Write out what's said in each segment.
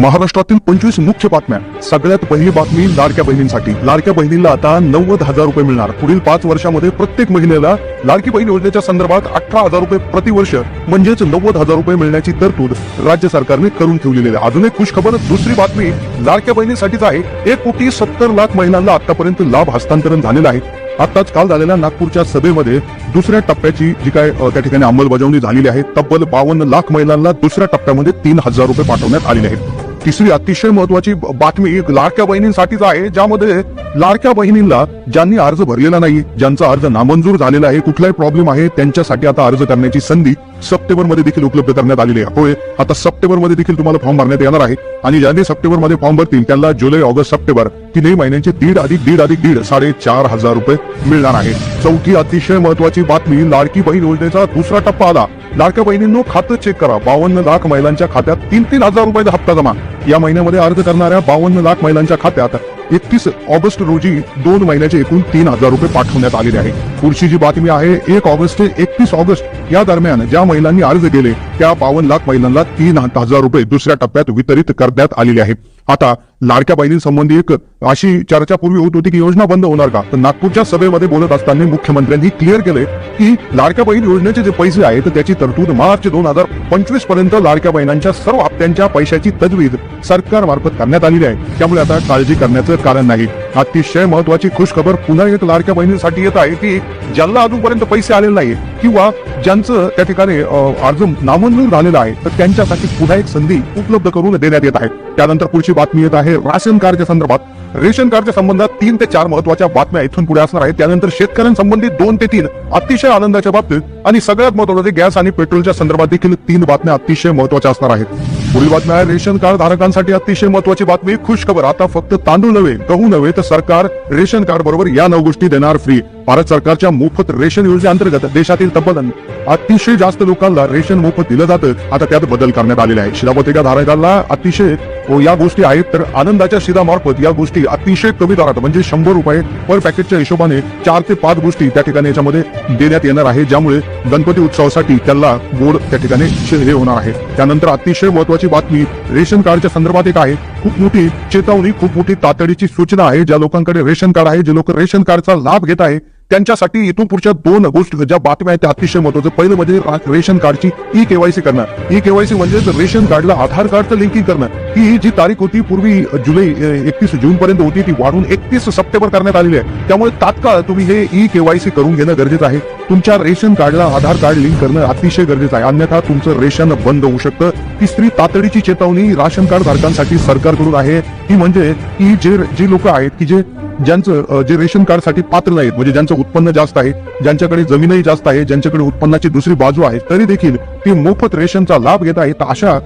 महाराष्ट्रातील पंचवीस मुख्य बातम्या. सगळ्यात पहिली बातमी लाडक्या बहिणींसाठी. लाडक्या बहिणीला आता नव्वद हजार रुपये मिळणार. पुढील पाच वर्षामध्ये प्रत्येक महिलेला लाडकी बहीण योजनेच्या संदर्भात अठरा हजार रुपये प्रतिवर्ष म्हणजेच नव्वद हजार रुपये मिळण्याची तरतूद राज्य सरकारने करून ठेवलेली आहे. अजून एक खुशखबर दुसरी बातमी लाडक्या बहिणीसाठीच आहे. एक कोटी सत्तर लाख महिलांना आतापर्यंत लाभ हस्तांतरण झालेलं आहे. आताच काल झालेल्या नागपूरच्या सभेमध्ये दुसऱ्या टप्प्याची जी काय त्या ठिकाणी अंमलबजावणी झालेली आहे. तब्बल बावन्न लाख महिलांना दुसऱ्या टप्प्यामध्ये तीन हजार रुपये पाठवण्यात आलेले आहेत. तिसरी अतिशय महत्वाची बातमी एक लाडक्या बहिणींसाठीच आहे ज्यामध्ये लाडक्या बहिणींना ज्यांनी अर्ज भरलेला नाही ज्यांचा अर्ज नामंजूर झालेला आहे कुठलाही प्रॉब्लेम आहे त्यांच्यासाठी आता अर्ज करण्याची संधी सप्टेंबरमध्ये देखील उपलब्ध करण्यात आलेली आहे. होय आता सप्टेंबरमध्ये देखील तुम्हाला फॉर्म भरण्यात येणार आहे. आणि ज्यांनी सप्टेंबरमध्ये फॉर्म भरतील त्यांना जुलै ऑगस्ट सप्टेंबर तीनही महिन्यांचे दीड अधिक दीड अधिक दीड साडेचार हजार रुपये मिळणार आहे. चौथी अतिशय महत्वाची बातमी लाडकी बहीण योजनेचा दुसरा टप्पा आला. लाडक्या बहिणींनो खातं चेक करा. बावन्न लाख महिलांच्या खात्यात तीन तीन हजार रुपयाचा हप्ता जमा. या महिन्यामध्ये अर्ज करणाऱ्या बावन्न लाख महिलांच्या खात्यात एकतीस ऑगस्ट रोजी दोन महिन्याचे एकूण तीन हजार रुपये पाठवण्यात आलेले आहे. पुढची जी बातमी आहे एक ऑगस्ट ते एकतीस ऑगस्ट या दरम्यान ज्या महिलांनी अर्ज केले त्या बावन्न लाख महिलांना तीन हजार रुपये दुसऱ्या टप्प्यात वितरित करण्यात आलेले आहे. आता लाडक्या बहिणींसंबंधी एक अशी चर्चा पूर्वी होत होती की योजना बंद होणार का? तर नागपूरच्या सभेमध्ये बोलत असताना मुख्यमंत्र्यांनी क्लिअर केले की लाडक्या बहीण योजनेचे जे पैसे आहेत त्याची तरतूद मार्च दोन हजार पंचवीसपर्यंत लाडक्या बहिणांच्या सर्व हप्त्यांच्या पैशाची तजवीज सरकारमार्फत करण्यात आलेली आहे. त्यामुळे आता काळजी करण्याचं कारण नाही. अतिशय महत्वाची खुश खबर पुन्हा एक लाडक्या बहिणीसाठी येत आहे की ज्यांना अजूनपर्यंत पैसे आलेले नाही किंवा ज्यांचं त्या ठिकाणी अर्ज नामंजूर झालेला आहे तर त्यांच्यासाठी पुन्हा एक संधी उपलब्ध करून देण्यात येत आहे. त्यानंतर पुढची बातमी येत आहे राशन कार्डच्या संदर्भात. रेशन कार्डच्या संबंधात तीन ते चार महत्त्वाच्या बातम्या इथून पुढे असणार आहेत. त्यानंतर शेतकऱ्यांसंबंधित दोन ते तीन अतिशय आनंदाच्या बाबतीत आणि सगळ्यात महत्त्वाचे म्हणजे गॅस आणि पेट्रोलच्या संदर्भात देखील तीन बातम्या अतिशय महत्त्वाच्या असणार आहेत. पुढील बातमी आहे रेशन कार्ड धारकांसाठी अतिशय महत्वाची बातमी. खुश खबर आता फक्त तांदूळ नव्हे गहू नव्हे तर सरकार रेशन कार्ड बरोबर या नऊ गोष्टी देणार फ्री भारत सरकारच्या मोफत रेशन योजनेअंतर्गत देशातील तब्बल अतिशय जास्त लोकांना रेशन मोफत दिलं जातं. आता त्यात बदल करण्यात आलेले आहे. शिधापत्रिका धारकांना अतिशय हो, या गोष्टी आहेत तर आनंदाच्या शिधामार्फत या गोष्टी अतिशय कमी दरात म्हणजे शंभर रुपये पर पॅकेटच्या हिशोबाने चार ते पाच गोष्टी त्या ठिकाणी याच्यामध्ये देण्यात येणार आहे ज्यामुळे गणपती उत्सवासाठी त्याला गोड त्या ठिकाणी हे होणार आहे. त्यानंतर अतिशय महत्वाची बातमी रेशन कार्डच्या संदर्भात एक आहे खूप मोठी चेतावणी खूप मोठी तातडीची सूचना आहे ज्या लोकांकडे रेशन कार्ड आहे जे लोक रेशन कार्डचा लाभ घेत आहे त्यांच्यासाठी इथून पुढच्या दोन गोष्टी ज्या बातम्या आहेत त्या अतिशय महत्वाचं पहिलं म्हणजे रेशन कार्डची ई केवायसी करणं. ई केवायसी म्हणजे रेशन कार्डला आधार कार्डचं लिंकिंग करणं. ही जी तारीख होती पूर्वी जुलै एकतीस जून पर्यंत होती ती वाढून एकतीस सप्टेंबर करण्यात आलेली आहे. त्यामुळे तात्काळ तुम्ही हे ई केवायसी करून घेणं गरजेचं आहे. तुमच्या रेशन कार्डला आधार कार्ड लिंक करणं अतिशय गरजेचं आहे. अन्यथा तुमचं रेशन बंद होऊ शकतं. तिसरी तातडीची चेतावणी राशन कार्ड धारकांसाठी सरकारकडून आहे. ती म्हणजे की जे जे लोक आहेत की जे ज्यांचं जे रेशन कार्डसाठी पात्र नाहीत म्हणजे ज्यांचं उत्पन्न जास्त आहे ज्यांच्याकडे जमीनही जास्त आहे ज्यांच्याकडे उत्पन्नाची दुसरी बाजू आहे तरी देखील ते मोफत रेशनचा लाभ घेत आहेत. अशा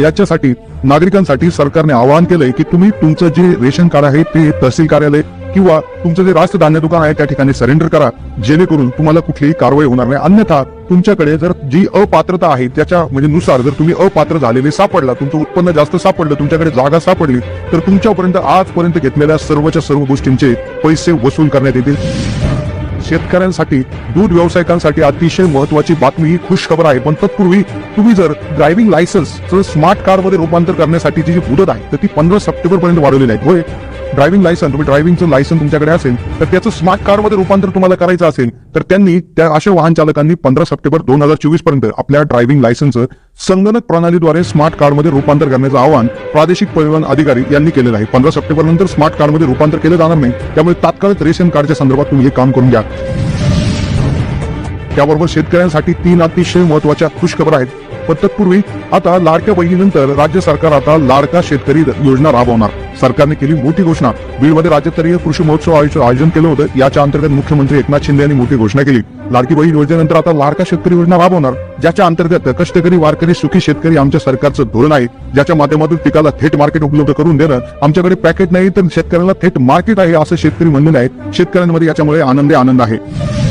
याच्यासाठी नागरिकांसाठी सरकारने आवाहन केलंय की तुम्ही तुमचं जे रेशन कार्ड आहे ते तहसील कार्यालय किंवा तुमचं जे रास्त धान्य दुकान आहे त्या ठिकाणी सरेंडर करा. जेणेकरून तुम्हाला कुठलीही कारवाई होणार नाही. अन्यथा तुमच्याकडे जर जी अपात्रता आहे त्याच्या म्हणजे नुसार जर तुम्ही अपात्र झालेले सापडला तुमचं उत्पन्न जास्त सापडलं तुमच्याकडे जागा सापडली तर तुमच्यापर्यंत आजपर्यंत घेतलेल्या सर्वच्या सर्व गोष्टींचे पैसे वसूल करण्यात येतील. शेतकऱ्यांसाठी दूध व्यावसायिकांसाठी अतिशय महत्वाची बातमी ही खुश खबर आहे. पण तत्पूर्वी तुम्ही जर ड्रायव्हिंग लायसन्स स्मार्ट कार्डमध्ये रूपांतर करण्यासाठीची जी मुदत आहे तर ती पंधरा सप्टेंबर पर्यंत वाढवलेली आहे होय? ड्रायव्हिंग लायसन तुम्ही ड्रायव्हिंगचं लायसन तुमच्याकडे असेल तर त्याचं स्मार्ट कार्डमध्ये रूपांतर तुम्हाला करायचं असेल तर त्यांनी त्या अशा वाहन चालकांनी पंधरा सप्टेंबर दोन हजार चोवीसपर्यंत आपल्या ड्रायव्हिंग लायसनचं संगणक प्रणालीद्वारे स्मार्ट कार्डमध्ये रूपांतर करण्याचं आवाहन प्रादेशिक परिवहन अधिकारी यांनी केलेलं आहे. पंधरा सप्टेंबर नंतर स्मार्ट कार्डमध्ये रूपांतर केलं जाणार नाही. त्यामुळे तात्काळ रेशन कार्डच्या संदर्भात तुम्ही हे काम करून घ्या. त्याबरोबर शेतकऱ्यांसाठी तीन अतिशय महत्त्वाच्या खुशखबर आहेत. तत्पूर्वी आता लाडक्या बहिणीनंतर राज्य सरकार आता लाडका शेतकरी योजना राबवणार. सरकारने केली मोठी घोषणा. बीडमध्ये राज्यस्तरीय कृषी महोत्सव आयोजन आयोजन केलं होतं. याच्या अंतर्गत मुख्यमंत्री एकनाथ शिंदे यांनी मोठी घोषणा केली. लाडकी बहीण योजनेनंतर आता लाडका शेतकरी योजना राबवणार. ज्याच्या अंतर्गत कष्टकरी वारकरी सुखी शेतकरी आमच्या सरकारचं धोरण आहे. ज्याच्या माध्यमातून पिकाला थेट मार्केट उपलब्ध करून देणं आमच्याकडे पॅकेट नाही तर शेतकऱ्याला थेट मार्केट आहे असं शेतकरी म्हणलेले आहेत. शेतकऱ्यांमध्ये याच्यामुळे आनंदी आनंद आहे.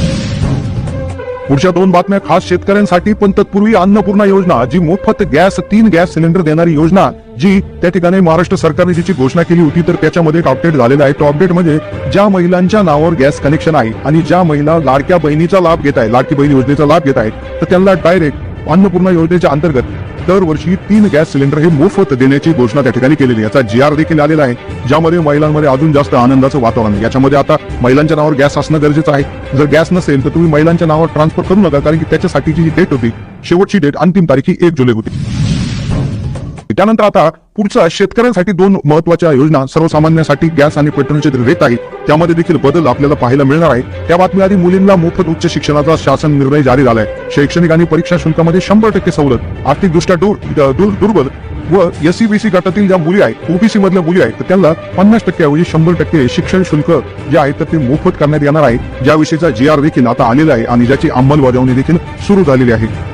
पुढच्या दोन बातम्या खास शेतकऱ्यांसाठी पण तत्पूर्वी अन्नपूर्णा योजना जी मोफत गॅस तीन गॅस सिलेंडर देणारी योजना जी त्या ठिकाणी महाराष्ट्र सरकारने जिची घोषणा केली होती तर त्याच्यामध्ये एक अपडेट झालेला आहे. तो अपडेट म्हणजे ज्या महिलांच्या नावावर गॅस कनेक्शन आहे आणि ज्या महिला लाडक्या बहिणीचा लाभ घेत आहे लाडकी बहीण योजनेचा लाभ घेत आहेत तर त्यांना डायरेक्ट अन्नपूर्णा योजनेच्या अंतर्गत दरवर्षी तीन गॅस सिलेंडर हे मोफत देण्याची घोषणा त्या ठिकाणी केलेली याचा जी आर देखील आलेला आहे. ज्यामध्ये महिलांमध्ये अजून जास्त आनंदाचं वातावरण आहे. याच्यामध्ये आता महिलांच्या नावावर गॅस असणं गरजेचं आहे. जर गॅस नसेल तर तुम्ही महिलांच्या नावावर ट्रान्सफर करू नका कारण की त्याच्यासाठीची जी डेट होती शेवटची डेट अंतिम तारीख ही एक जुलै होती. त्यानंतर आता पुढचा शेतकऱ्यांसाठी दोन महत्त्वाच्या योजना सर्वसामान्यांसाठी गॅस आणि पेट्रोलचे रेट आहेत. त्यामध्ये देखील बदल आपल्याला पाहायला मिळणार आहे. त्या बातमी आधी मुलींना मोफत उच्च शिक्षणाचा शासन निर्णय जारी झालाय. शैक्षणिक आणि परीक्षा शुल्कामध्ये शंभर टक्के सवलत. आर्थिकदृष्ट्या दूर दूर- दुर्बल व एससीबीसी गटातील ज्या मुली आहेत ओबीसी मधल्या मुली आहेत तर त्यांना पन्नास टक्के ऐवजी शंभर टक्के शिक्षण शुल्क जे आहे तर ते मोफत करण्यात येणार आहे. ज्याविषयीचा जी आर देखील आता आलेला आहे आणि ज्याची अंमलबजावणी देखील सुरू झालेली आहे.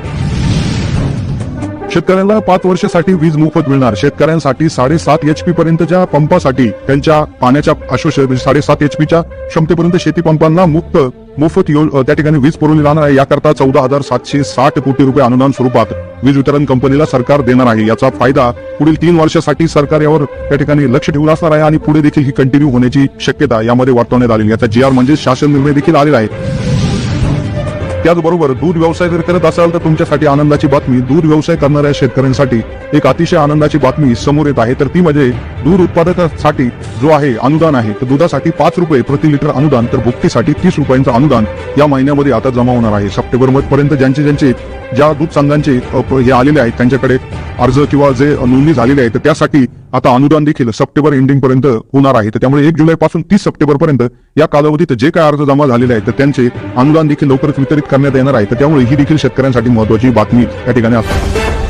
शेतकऱ्यांना पाच वर्षासाठी वीज मोफत मिळणार. शेतकऱ्यांसाठी साडेसात एच पी पर्यंतच्या पंपासाठी त्यांच्या पाण्याच्या अश्वश साडेसात एच पीच्या क्षमतेपर्यंत शेती पंपांना मुक्त मोफत यो- त्या ठिकाणी वीज पुरवली जाणार आहे. याकरता चौदा हजार सातशे साठ कोटी रुपये अनुदान स्वरूपात वीज वितरण कंपनीला सरकार देणार आहे. याचा फायदा पुढील तीन वर्षासाठी सरकार यावर त्या ठिकाणी लक्ष ठेवून असणार आहे आणि पुढे देखील ही कंटिन्यू होण्याची शक्यता यामध्ये वर्तवण्यात आली याचा जी आर म्हणजे शासन निर्णय देखील आलेला आहे. त्याचबरोबर दूध व्यवसाय जर करत असाल तर तुमच्यासाठी आनंदाची बातमी दूध व्यवसाय करणाऱ्या शेतकऱ्यांसाठी एक अतिशय आनंदाची बातमी समोर येत आहे. तर ती म्हणजे दूध उत्पादकासाठी जो आहे अनुदान आहे तर दुधासाठी पाच रुपये प्रति लिटर अनुदान तर भुकटीसाठी तीस रुपयांचं अनुदान या महिन्यामध्ये आता जमा होणार आहे. सप्टेंबर पर्यंत ज्यांचे ज्यांचे ज्या दूध संघांचे हे आलेले आहेत त्यांच्याकडे अर्ज किंवा जे नोंदणी झालेली आहे तर त्यासाठी आता अनुदान देखील सप्टेंबर एंडिंग पर्यंत होणार आहे. तर त्यामुळे एक जुलै पासून तीस सप्टेंबर पर्यंत या कालावधीत जे काय अर्ज जमा झालेले आहेत तर त्यांचे अनुदान देखील लवकरच वितरित करण्यात येणार आहे. तर त्यामुळे ही देखील शेतकऱ्यांसाठी महत्वाची बातमी या ठिकाणी असते.